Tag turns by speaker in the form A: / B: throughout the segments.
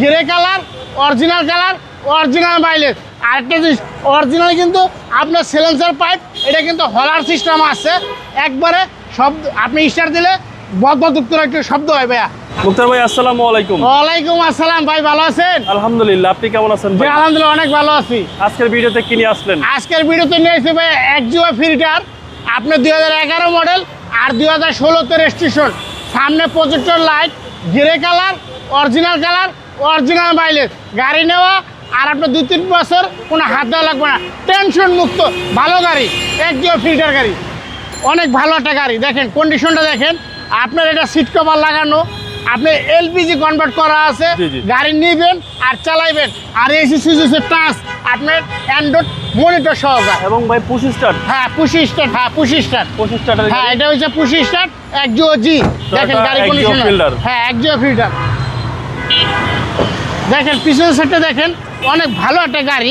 A: Grey colour original colour original mileage আরেকটা জিনিস original কিন্তু আপনার সিলেন্সার পাইপ এটা কিন্তু হলার সিস্টেম আছে। একবারে শব্দ আপনি স্টার দিলে বদবদুক্ত একটু শব্দ হয় ভাইয়া।
B: মুক্তার ভাই আসসালামু আলাইকুম।
A: ওয়ালাইকুম আসসালাম ভাই ভালো আছেন?
B: আলহামদুলিল্লাহ আপনি কেমন আছেন ভাই?
A: আলহামদুলিল্লাহ অনেক ভালো আছি।
B: আজকের ভিডিওতে কি নিয়ে আসলেন?
A: আজকের ভিডিওতে নিয়ে এসেছি ভাই এক জিও ফিল্টার আপনার দুই হাজার এগারো মডেল আর দুই হাজার ষোলোতে রেজিস্ট্রেশন সামনে projector light grey colour original colour original mileage গাড়ি নেওয়া আর আপনার দু তিন বছর কোনো হাত দেওয়া লাগবে না। টেনশন মুক্ত ভালো গাড়ি এক জিও ফিল্টার গাড়ি। অনেক ভালো একটা গাড়ি। দেখেন কন্ডিশনটা দেখেন। আপনার এটা সিট কভার লাগানো আপনি এলপিজি কনভার্ট করা আছে। গাড়ি নিবেন আর চালাইবেন। আর এসি সুইচের টাচ আপনার অ্যান্ড্রয়েড মনিটর সহকার।
B: এবং ভাই পঁচিশ স্টার
A: হ্যাঁ পুশি স্টার্ট হ্যাঁ পুশি স্টার্ট
B: পঁচিশ স্টার্টের
A: হ্যাঁ এটা হচ্ছে পুশি স্টার্ট এক জিও জি দেখেন গাড়ি কন্ডিশন। হ্যাঁ এক জিও ফিল্টার দেখেন পিছনের সাইডটা দেখেন অনেক ভালো একটা গাড়ি।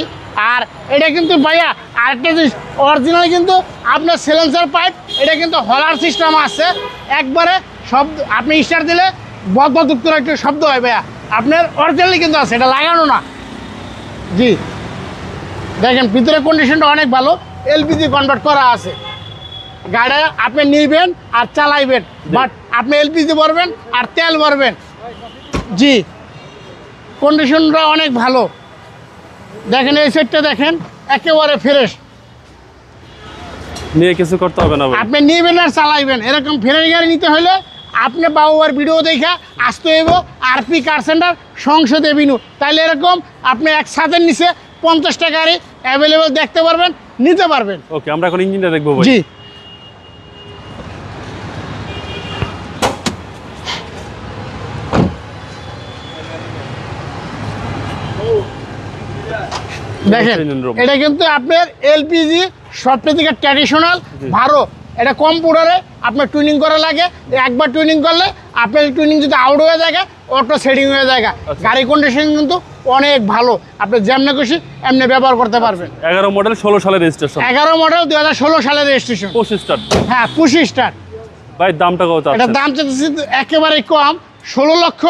A: আর এটা কিন্তু ভাইয়া আরেকটা জিনিস অরিজিনাল কিন্তু আপনার সিলেন্সার পাইপ এটা কিন্তু হলার সিস্টেম আছে। একবারে শব্দ আপনি স্টার দিলে বদবদুক্ত একটু শব্দ হয় ভাইয়া। আপনার অরিজিনালি কিন্তু আছে এটা লাগানো না। জি। দেখেন ভিতরে কন্ডিশনটা অনেক ভালো এলপিজি কনভার্ট করা আছে। গাড়ি আপনি নিবেন আর চালাইবেন বাট আপনি এলপিজি ভরবেন আর তেল ভরবেন। জি। কন্ডিশনটা অনেক ভালো। দেখেন এই সেটটা দেখেন একেবারে ফ্রেশ
B: নিয়ে কিছু করতে হবে না
A: আপনি নেবেন আর চালাইবেন। এরকম ফ্রেশ গাড়ি নিতে হলে আপনি বাবুবার ভিডিও দেখা আসতে হইব। RP car centre Sangsad Avenue তাইলে এরকম আপনি এক ছাদের নিচে পঞ্চাশটা গাড়ি অ্যাভেলেবেল দেখতে পারবেন নিতে পারবেন।
B: ওকে আমরা এখন ইঞ্জিনটা দেখব
A: জি। দেখেন এটা কিন্তু আপনার এলপিজি সবচেয়ে থেকে ট্র্যাডিশনাল ভালো এটা কম্পিউটারে আপনার টুনিং করা লাগে। একবার টুনিং করলে আপনার টুনিং যদি আউট হয়ে যায় অটো সেটিং হয়ে যায়।
B: আচ্ছা।
A: গাড়ি কন্ডিশন কিন্তু অনেক ভালো। আপনি যেমনি খুশি এমনি ব্যবহার করতে পারবেন।
B: এগারো মডেল ষোলো সালের রেজিস্ট্রেশন
A: এগারো মডেল দুই হাজার ষোলো সালের রেজিস্ট্রেশন
B: পঁচিশ স্টার
A: হ্যাঁ পুশি স্টার
B: ভাই দামটা কত
A: এটার
B: আছে
A: দাম চাইতেছি একেবারে কম। ষোলো লক্ষ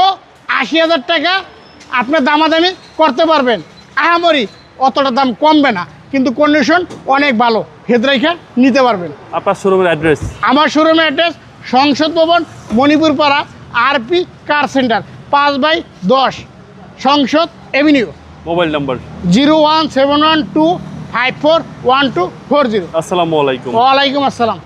A: আশি হাজার টাকা আপনার দামাদামি করতে পারবেন। আহামরি অতটা দাম কমবে না কিন্তু কন্ডিশন অনেক ভালো। ভেদ রেখে নিতে পারবেন।
B: আপনার শোরুমের অ্যাড্রেস
A: আমার শোরুমের address Sangsad Bhaban Manipur Para RP car centre পাঁচ বাই দশ Sangsad Avenue
B: mobile number
A: zero one seven one two five four one two four zero.
B: আসসালামু আলাইকুম।
A: ওয়ালাইকুম আসসালাম।